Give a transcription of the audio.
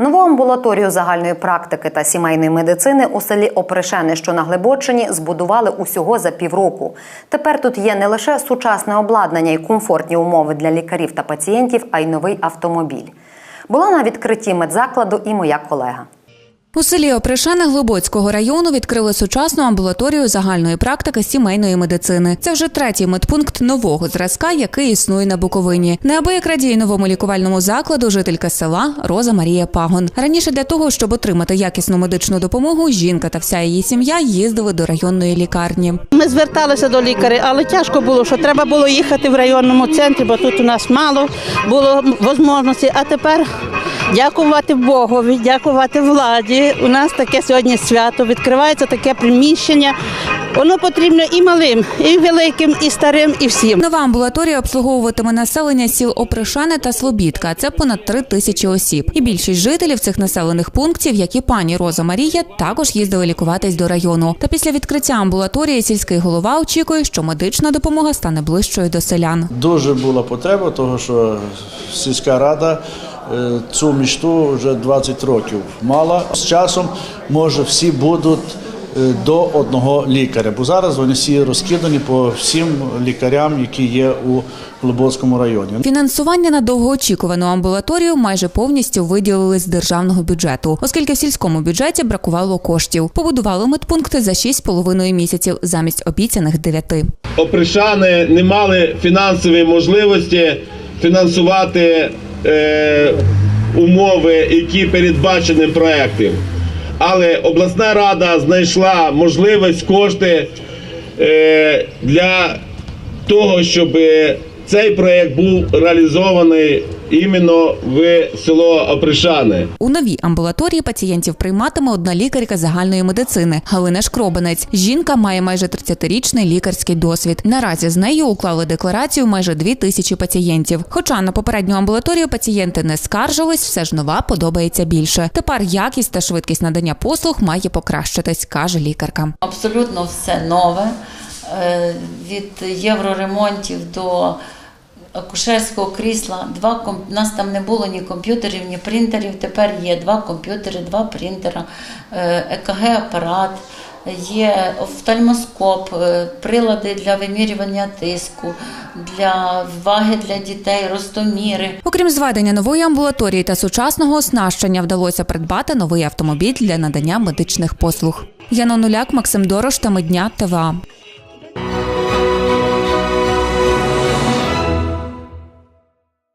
Нову амбулаторію загальної практики та сімейної медицини у селі Опришени, що на Глибочині, збудували усього за півроку. Тепер тут є не лише сучасне обладнання і комфортні умови для лікарів та пацієнтів, а й новий автомобіль. Була на відкритті медзакладу і моя колега. У селі Опришени Глибоцького району відкрили сучасну амбулаторію загальної практики сімейної медицини. Це вже третій медпункт нового зразка, який існує на Буковині. Неабияк радіє новому лікувальному закладу жителька села Роза Марія Пагон. Раніше для того, щоб отримати якісну медичну допомогу, жінка та вся її сім'я їздили до районної лікарні. Ми зверталися до лікаря, але тяжко було, що треба було їхати в районному центрі, бо тут у нас мало було можливості. А тепер дякувати Богові, дякувати владі. У нас таке сьогодні свято, відкривається таке приміщення. Воно потрібно і малим, і великим, і старим, і всім. Нова амбулаторія обслуговуватиме населення сіл Опришани та Слобідка. Це понад три тисячі осіб. І більшість жителів цих населених пунктів, як і пані Роза Марія, також їздили лікуватись до району. Та після відкриття амбулаторії сільський голова очікує, що медична допомога стане ближчою до селян. Дуже була потреба, того що сільська рада цю мічту вже 20 років мала. З часом, може, всі будуть е, до одного лікаря, бо зараз вони всі розкидані по всім лікарям, які є у Глибоцькому районі. Фінансування на довгоочікувану амбулаторію майже повністю виділили з державного бюджету, оскільки в сільському бюджеті бракувало коштів. Побудували медпункти за 6,5 місяців замість обіцяних 9. опришани не мали фінансової можливості фінансувати е, умови, які передбачені проектом. Але обласна рада знайшла можливість кошти е, для того, щоб цей проект був реалізований іменно в село Опришани. У новій амбулаторії пацієнтів прийматиме одна лікарка загальної медицини Галина Шкробинець. Жінка має майже 30-річний лікарський досвід. Наразі з нею уклали декларацію майже дві тисячі пацієнтів. Хоча на попередню амбулаторію пацієнти не скаржились, все ж нова подобається більше. Тепер якість та швидкість надання послуг має покращитись, каже лікарка. Абсолютно все нове. Е, Від євроремонтів до акушерського крісла. Два. У нас там не було ні комп'ютерів, ні принтерів. Тепер є два комп'ютери, два принтера, ЕКГ-апарат, є офтальмоскоп, е, прилади для вимірювання тиску, для ваги для дітей, ростоміри. Окрім зведення нової амбулаторії та сучасного оснащення, вдалося придбати новий автомобіль для надання медичних послуг. Яна Нуляк, Максим Дорош та Медня ТВА.